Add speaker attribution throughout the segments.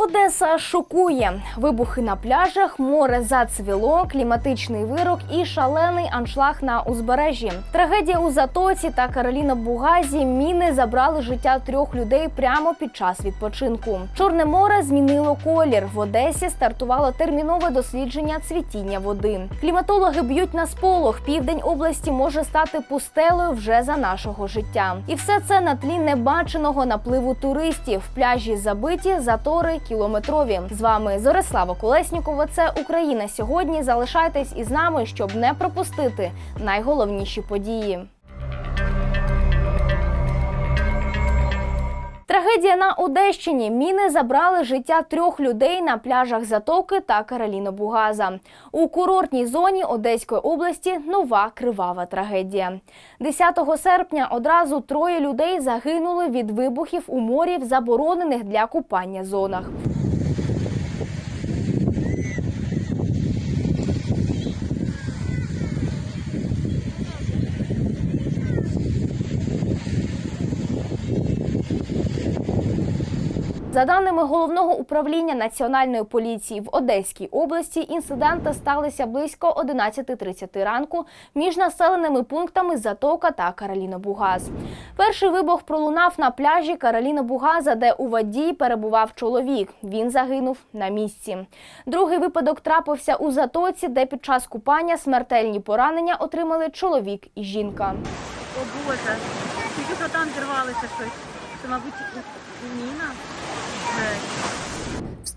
Speaker 1: Одеса шокує. Вибухи на пляжах, море зацвіло, кліматичний вирок і шалений аншлаг на узбережжі. Трагедія у Затоці та Кароліна Бугазі. Міни забрали життя трьох людей прямо під час відпочинку. Чорне море змінило колір. В Одесі стартувало термінове дослідження цвітіння води. Кліматологи б'ють на сполох. Південь області може стати пустелею вже за нашого життя. І все це на тлі небаченого напливу туристів. Пляжі забиті, затори кілометрові. З вами Зорислава Колеснікова. Це Україна сьогодні. Залишайтесь із нами, щоб не пропустити найголовніші події. Трагедія на Одещині. Міни забрали життя трьох людей на пляжах Затоки та Кароліно-Бугаза. У курортній зоні Одеської області нова кривава трагедія. 10 серпня одразу троє людей загинули від вибухів у морі в заборонених для купання зонах. За даними головного управління національної поліції в Одеській області, інциденти сталися близько 11.30 ранку між населеними пунктами Затока та Кароліна-Бугаз. Перший вибух пролунав на пляжі Кароліна-Бугаза, де у воді перебував чоловік. Він загинув на місці. Другий випадок трапився у Затоці, де під час купання смертельні поранення отримали чоловік і жінка.
Speaker 2: О Боже, тільки там зірвалося щось. Це, мабуть, міна. Pittsburgh.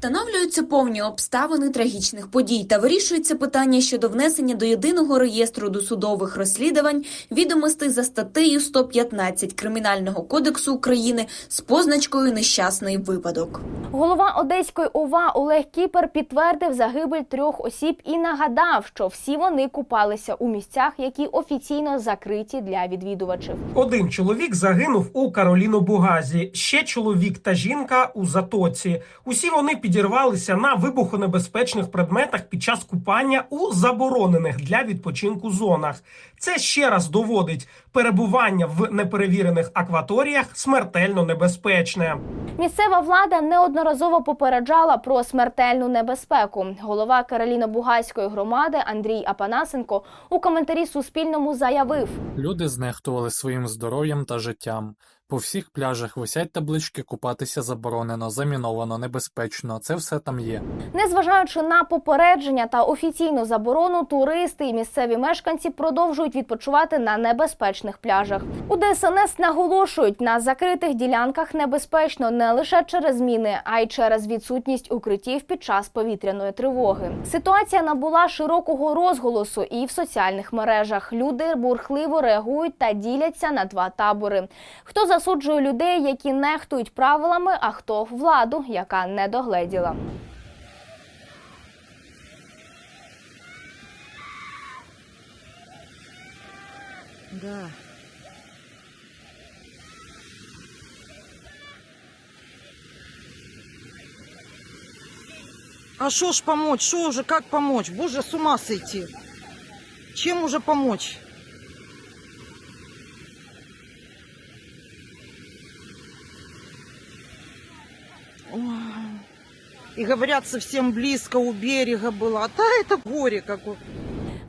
Speaker 3: Встановлюються повні обставини трагічних подій та вирішується питання щодо внесення до єдиного реєстру досудових розслідувань відомостей за статтею 115 Кримінального кодексу України з позначкою нещасний випадок.
Speaker 1: Голова Одеської ОВА Олег Кіпер підтвердив загибель трьох осіб і нагадав, що всі вони купалися у місцях, які офіційно закриті для відвідувачів.
Speaker 4: Один чоловік загинув у Кароліно-Бугазі, ще чоловік та жінка у Затоці. Усі вони підірвалися на вибухонебезпечних предметах під час купання у заборонених для відпочинку зонах. Це ще раз доводить перебування в неперевірених акваторіях смертельно небезпечне.
Speaker 1: Місцева влада неодноразово попереджала про смертельну небезпеку. Голова Кароліно-Бугазької громади Андрій Апанасенко у коментарі Суспільному заявив.
Speaker 5: Люди знехтували своїм здоров'ям та життям. По всіх пляжах висять таблички купатися заборонено, заміновано, небезпечно. Це все там є.
Speaker 1: Незважаючи на попередження та офіційну заборону, туристи і місцеві мешканці продовжують відпочивати на небезпечних пляжах. У ДСНС наголошують, на закритих ділянках небезпечно не лише через міни, а й через відсутність укриттів під час повітряної тривоги. Ситуація набула широкого розголосу і в соціальних мережах. Люди бурхливо реагують та діляться на два табори. Хто засуджує людей, які нехтують правилами, а хто владу, яка не догледіла.
Speaker 2: Да.
Speaker 6: А что ж помочь? Что уже, как помочь? Боже, с ума сойти. Чем уже помочь? И говорят, совсем близко у берега было. А да это горе какое.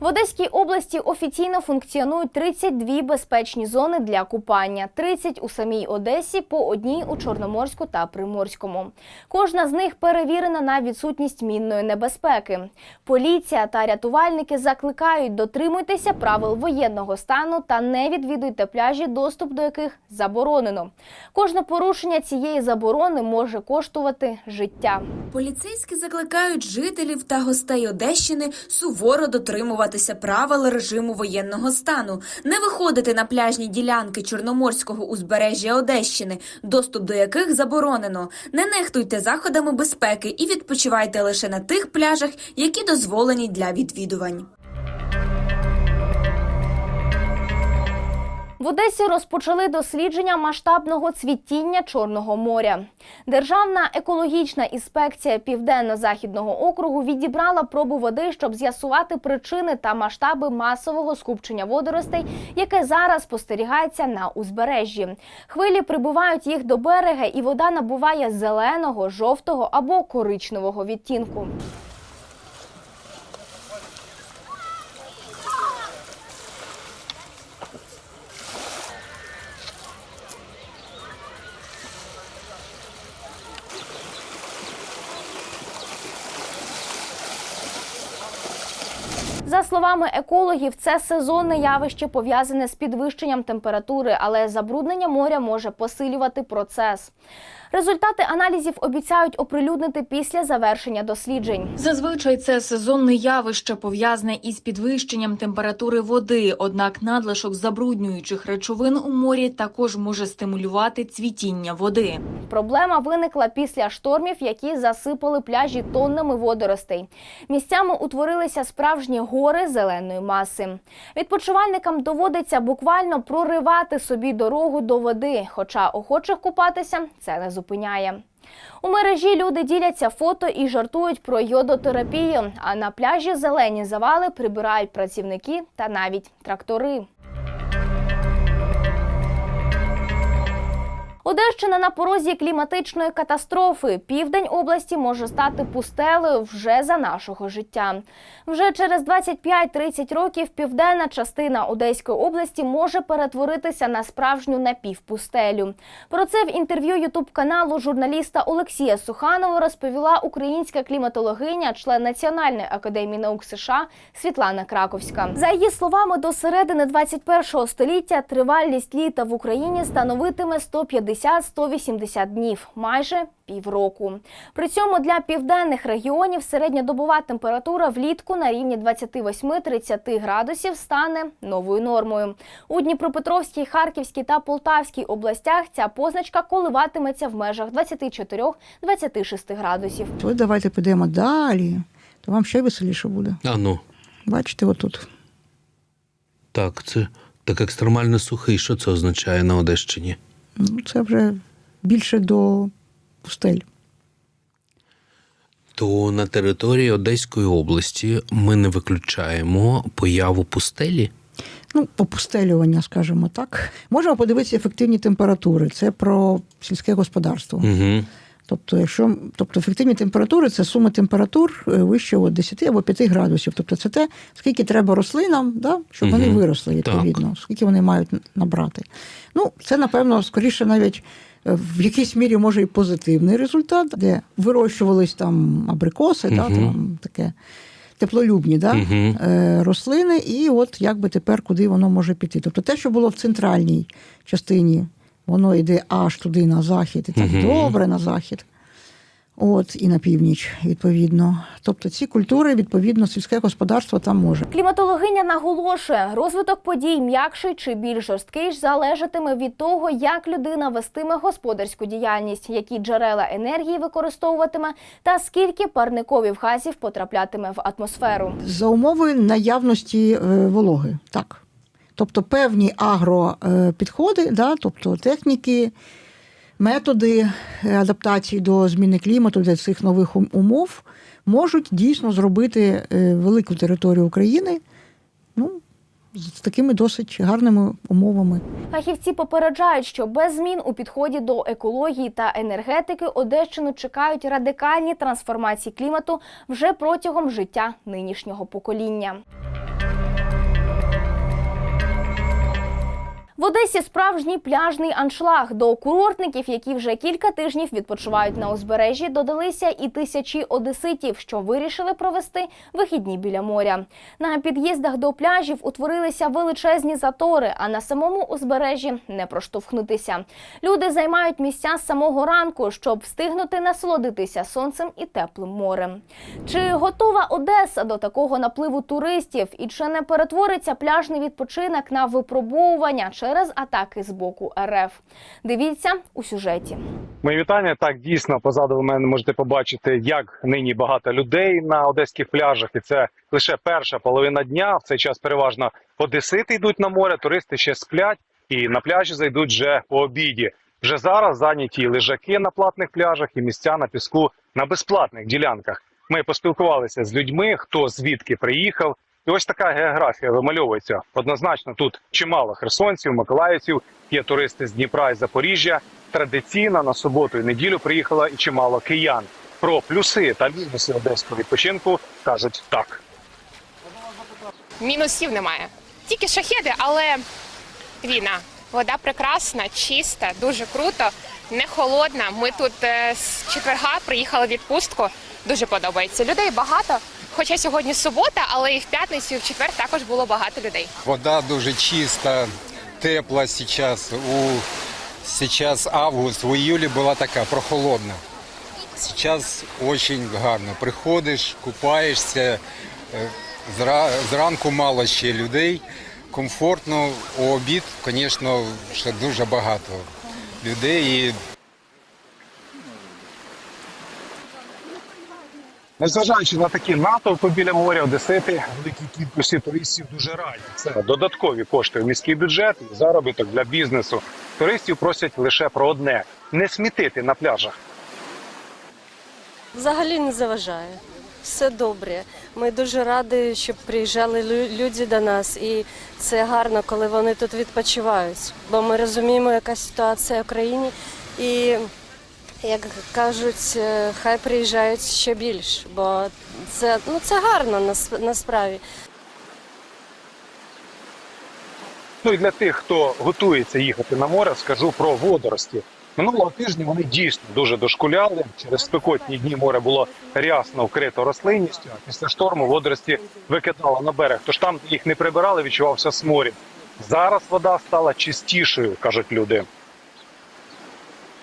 Speaker 1: В Одеській області офіційно функціонують 32 безпечні зони для купання, 30 у самій Одесі, по одній у Чорноморську та Приморському. Кожна з них перевірена на відсутність мінної небезпеки. Поліція та рятувальники закликають дотримуйтеся правил воєнного стану та не відвідуйте пляжі, доступ до яких заборонено. Кожне порушення цієї заборони може коштувати життя.
Speaker 3: Поліцейські закликають жителів та гостей Одещини суворо дотримуватися правил режиму воєнного стану, не виходити на пляжні ділянки Чорноморського узбережжя Одещини, доступ до яких заборонено. Не нехтуйте заходами безпеки і відпочивайте лише на тих пляжах, які дозволені для відвідувань.
Speaker 1: В Одесі розпочали дослідження масштабного цвітіння Чорного моря. Державна екологічна інспекція Південно-Західного округу відібрала пробу води, щоб з'ясувати причини та масштаби масового скупчення водоростей, яке зараз спостерігається на узбережжі. Хвилі прибувають їх до берега, і вода набуває зеленого, жовтого або коричневого відтінку. За словами екологів, це сезонне явище пов'язане з підвищенням температури, але забруднення моря може посилювати процес. Результати аналізів обіцяють оприлюднити після завершення досліджень.
Speaker 7: Зазвичай це сезонне явище пов'язане із підвищенням температури води. Однак надлишок забруднюючих речовин у морі також може стимулювати цвітіння води.
Speaker 1: Проблема виникла після штормів, які засипали пляжі тоннами водоростей. Місцями утворилися справжні гори зеленої маси. Відпочивальникам доводиться буквально проривати собі дорогу до води, хоча охочих купатися це не зупиняє. У мережі люди діляться фото і жартують про йодотерапію. А на пляжі зелені завали прибирають працівники та навіть трактори. Одещина на порозі кліматичної катастрофи. Південь області може стати пустелею вже за нашого життя. Вже через 25-30 років південна частина Одеської області може перетворитися на справжню напівпустелю. Про це в інтерв'ю ютуб каналу журналіста Олексія Суханова розповіла українська кліматологиня, член Національної академії наук США Світлана Краковська. За її словами, до середини 21 століття тривалість літа в Україні становитиме 150-180 днів, майже півроку. При цьому для південних регіонів середньодобова температура влітку на рівні 28-30 градусів стане новою нормою. У Дніпропетровській, Харківській та Полтавській областях ця позначка коливатиметься в межах 24-26 градусів.
Speaker 8: То давайте підемо далі, то вам ще веселіше буде.
Speaker 9: А ну,
Speaker 8: Бачите, отут.
Speaker 9: так, це так екстремально сухий. Що це означає на Одещині?
Speaker 8: Ну, це вже більше до пустель.
Speaker 9: То на території Одеської області ми не виключаємо появу пустелі.
Speaker 8: Ну, попустелювання, скажімо так. Можемо подивитися ефективні температури. Це про сільське господарство.
Speaker 9: Угу.
Speaker 8: Тобто, якщо тобто ефективні температури це сума температур е, вище от 10 або 5 градусів. Тобто це те, скільки треба рослинам, да, щоб вони виросли відповідно, скільки вони мають набрати. Ну, це, напевно, скоріше навіть е, в якійсь мірі може і позитивний результат, де вирощувались там абрикоси, да,
Speaker 9: Мгм.
Speaker 8: там таке теплолюбні да,
Speaker 9: Угу.
Speaker 8: рослини, і от якби тепер куди воно може піти. Тобто те, що було в центральній частині, воно йде аж туди на захід, і так
Speaker 9: Мгм.
Speaker 8: добре на захід. От і на північ, відповідно. Тобто ці культури, відповідно, сільське господарство там може.
Speaker 1: Кліматологиня наголошує, розвиток подій м'якший чи більш жорсткий ж залежатиме від того, як людина вестиме господарську діяльність, які джерела енергії використовуватиме, та скільки парникових газів потраплятиме в атмосферу.
Speaker 8: За умови наявності е, вологи, так. Тобто певні агропідходи, да, тобто техніки, методи е, адаптації до зміни клімату для цих нових умов можуть дійсно зробити е, велику територію України ну, з такими досить гарними умовами.
Speaker 1: Фахівці попереджають, що без змін у підході до екології та енергетики Одещину чекають радикальні трансформації клімату вже протягом життя нинішнього покоління. В Одесі справжній пляжний аншлаг. До курортників, які вже кілька тижнів відпочивають на узбережжі, додалися і тисячі одеситів, що вирішили провести вихідні біля моря. На під'їздах до пляжів утворилися величезні затори, а на самому узбережжі не проштовхнутися. Люди займають місця з самого ранку, щоб встигнути насолодитися сонцем і теплим морем. Чи готова Одеса до такого напливу туристів? І чи не перетвориться пляжний відпочинок на випробовування через атаки з боку РФ? Дивіться у сюжеті.
Speaker 10: Мої вітання. Так, дійсно, позаду мене можете побачити, як нині багато людей на одеських пляжах, і це лише перша половина дня. В цей час переважно одесити йдуть на море, туристи ще сплять. і на пляжі зайдуть вже по обіді. Вже зараз зайняті лежаки на платних пляжах і місця на піску на безплатних ділянках. Ми поспілкувалися з людьми, хто звідки приїхав. І ось така географія вимальовується. Однозначно тут чимало херсонців, миколаївців, є туристи з Дніпра і Запоріжжя. Традиційно на суботу і неділю приїхало і чимало киян. Про плюси та мінуси одеського відпочинку кажуть так.
Speaker 11: Мінусів немає. Тільки шахеди, але війна. Вода прекрасна, чиста, дуже круто, не холодна. Ми тут е, з четверга приїхали в відпустку. Дуже подобається. Людей багато. Хоча сьогодні субота, але і в п'ятницю, і в четвер також було багато людей.
Speaker 12: Вода дуже чиста, тепла сейчас. У сейчас август, в июле була така прохолодна. Сейчас очень гарно. Приходиш, купаєшся. зра- Зранку мало ще людей. Комфортно. У обід, звісно, ще дуже багато людей. І
Speaker 10: Незважаючи на такі натовпи біля моря, одесити великій кількості туристів дуже раді. Це додаткові кошти в міський бюджет, і заробіток для бізнесу. Туристів просять лише про одне: не смітити на пляжах.
Speaker 2: Взагалі не заважає. Все добре. Ми дуже раді, щоб приїжджали люди до нас, і це гарно, коли вони тут відпочивають. Бо ми розуміємо, яка ситуація в країні, і як кажуть, е, хай приїжджають ще більше, бо це ну це гарно нас- насправді.
Speaker 10: Ну і для тих, хто готується їхати на море, скажу про водорості. Минулого тижня вони дійсно дуже дошкуляли. Через спекотні дні море було рясно вкрито рослинністю. А після шторму водорості викидало на берег. Тож там, їх не прибирали, відчувався сморід. Зараз вода стала чистішою, кажуть люди.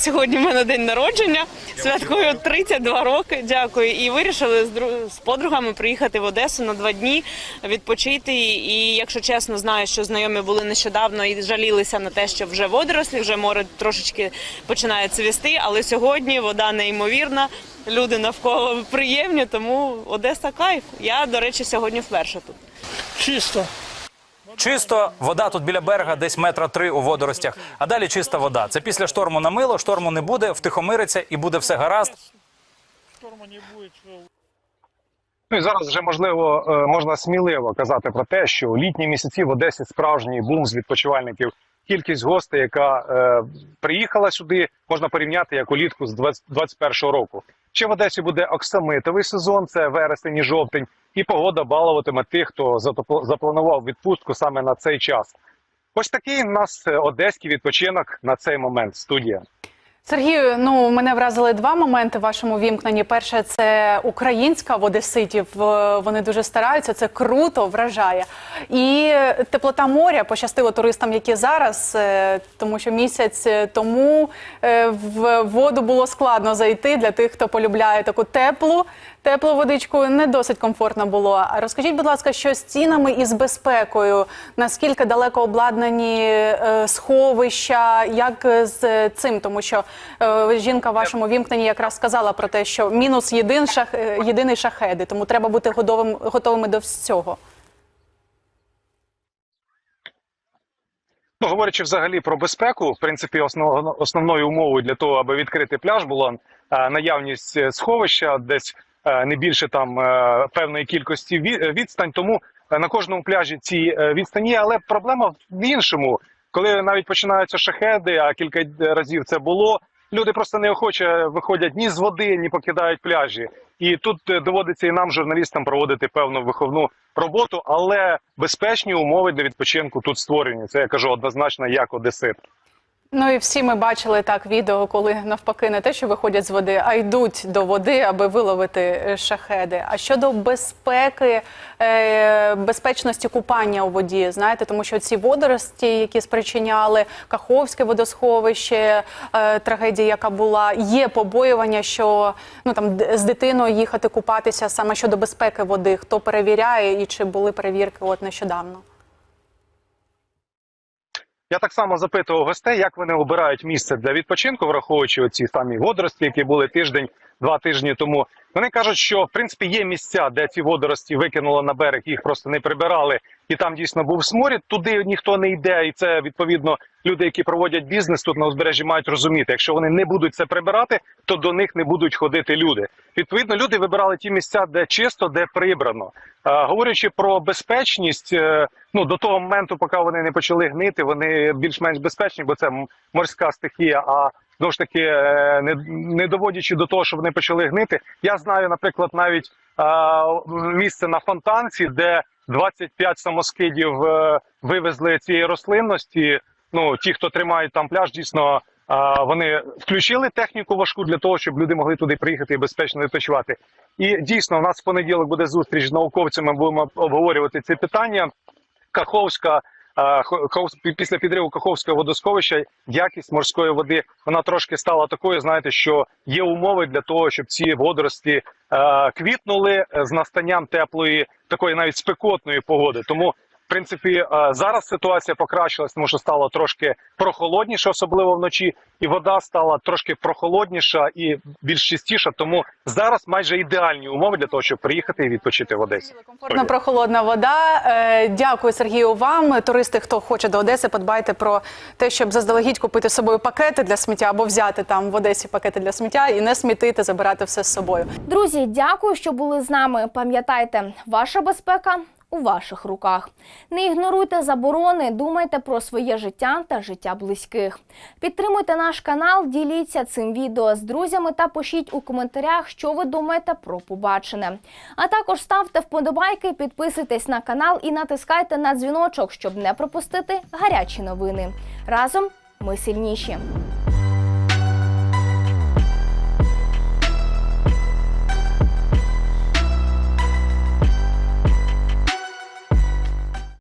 Speaker 2: Сьогодні в мене день народження. Святкую 32 роки. Дякую. І вирішили з з подругами приїхати в Одесу на два дні відпочити. І якщо чесно, знаю, що знайомі були нещодавно і жалілися на те, що вже водорослі, вже море трошечки починає цвісти. Але сьогодні вода неймовірна. Люди навколо приємні, тому Одеса кайф. Я, до речі, сьогодні вперше тут.
Speaker 13: Чисто. Чисто, вода тут біля берега, десь метра три у водоростях. А далі чиста вода. Це після шторму намило, шторму не буде, втихомириться і буде все гаразд.
Speaker 10: Ну і зараз вже можливо е, можна сміливо казати про те, що у літні місяці в Одесі справжній бум з відпочивальників. Кількість гостей, яка е, приїхала сюди, можна порівняти як улітку з 2021 року. Ще в Одесі буде оксамитовий сезон, це вересень і жовтень, і погода балуватиме тих, хто запланував відпустку саме на цей час. Ось такий у нас е, одеський відпочинок на цей момент. Студія.
Speaker 7: Сергію, ну мене вразили два моменти в вашому вімкненні. Перше, це українська в одеситів. е, Вони дуже стараються. Це круто, вражає. І теплота моря пощастило туристам, які зараз, е, тому що місяць тому е, в воду було складно зайти для тих, хто полюбляє таку теплу. Теплу водичку не досить комфортно було. Розкажіть, будь ласка, що з цінами і з безпекою? Наскільки далеко обладнані е, сховища? Як з цим? Тому що е, жінка в вашому вімкненні якраз сказала про те, що мінус єдин шах, е, єдиний шахеди, тому треба бути готовим, готовими до всього.
Speaker 10: Ну, говорячи взагалі про безпеку, в принципі, основ, основною умовою для того, аби відкрити пляж, була е, наявність е, сховища, десь е, не більше там е, певної кількості ві- е, відстань. Тому е, на кожному пляжі ці е, відстані. Але проблема в іншому, коли навіть починаються шахеди, а кілька разів це було. Люди просто неохоче виходять ні з води, ні покидають пляжі. І тут е, доводиться і нам, журналістам, проводити певну виховну роботу, але безпечні умови для відпочинку тут створені. Це я кажу однозначно як одесит.
Speaker 7: Ну і всі ми бачили так відео, коли навпаки не те, що виходять з води, а йдуть до води, аби виловити е, шахеди. А щодо безпеки, е, безпечності купання у воді, знаєте, тому що ці водорості, які спричиняли Каховське водосховище, е, трагедія, яка була, є побоювання, що ну там з дитиною їхати купатися саме щодо безпеки води. Хто перевіряє і чи були перевірки от нещодавно?
Speaker 10: Я так само запитував гостей, як вони обирають місце для відпочинку, враховуючи оці самі водорості, які були тиждень, два тижні тому. Вони кажуть, що в принципі є місця, де ці водорості викинуло на берег, їх просто не прибирали і там дійсно був сморід. Туди ніхто не йде, і це відповідно люди, які проводять бізнес тут на узбережжі, мають розуміти. Якщо вони не будуть це прибирати, то до них не будуть ходити люди. Відповідно, люди вибирали ті місця, де чисто, де прибрано. Е, говорячи про безпечність, е, ну до того моменту, поки вони не почали гнити, вони більш-менш безпечні, бо це морська стихія. А знову ж таки, е, не, не доводячи до того, що вони почали гнити. Я знаю, наприклад, навіть місце на фонтанці, де 25 самоскидів е, вивезли цієї рослинності. Ну ті, хто тримають там пляж, дійсно. Вони включили техніку важку для того, щоб люди могли туди приїхати і безпечно відпочивати. І дійсно, у нас в понеділок буде зустріч з науковцями. Будемо обговорювати ці питання. Каховська Хо- Хов- після підриву Каховського водосховища якість морської води вона трошки стала такою. Знаєте, що є умови для того, щоб ці водорості квітнули з настанням теплої, такої навіть спекотної погоди. Тому принципі, е, зараз ситуація покращилась, тому що стало трошки прохолодніше, особливо вночі, і вода стала трошки прохолодніша і більш чистіша. Тому зараз майже ідеальні умови для того, щоб приїхати і відпочити в Одесі.
Speaker 7: Комфортна прохолодна вода. Е, Дякую, Сергію. Вам туристи, хто хоче до Одеси, подбайте про те, щоб заздалегідь купити з собою пакети для сміття або взяти там в Одесі пакети для сміття і не смітити, забирати все з собою.
Speaker 1: Друзі, дякую, що були з нами. Пам'ятайте, ваша безпека у ваших руках. Не ігноруйте заборони, думайте про своє життя та життя близьких. Підтримуйте наш канал, діліться цим відео з друзями та пишіть у коментарях, що ви думаєте про побачене. А також ставте вподобайки, підписуйтесь на канал і натискайте на дзвіночок, щоб не пропустити гарячі новини. Разом ми сильніші.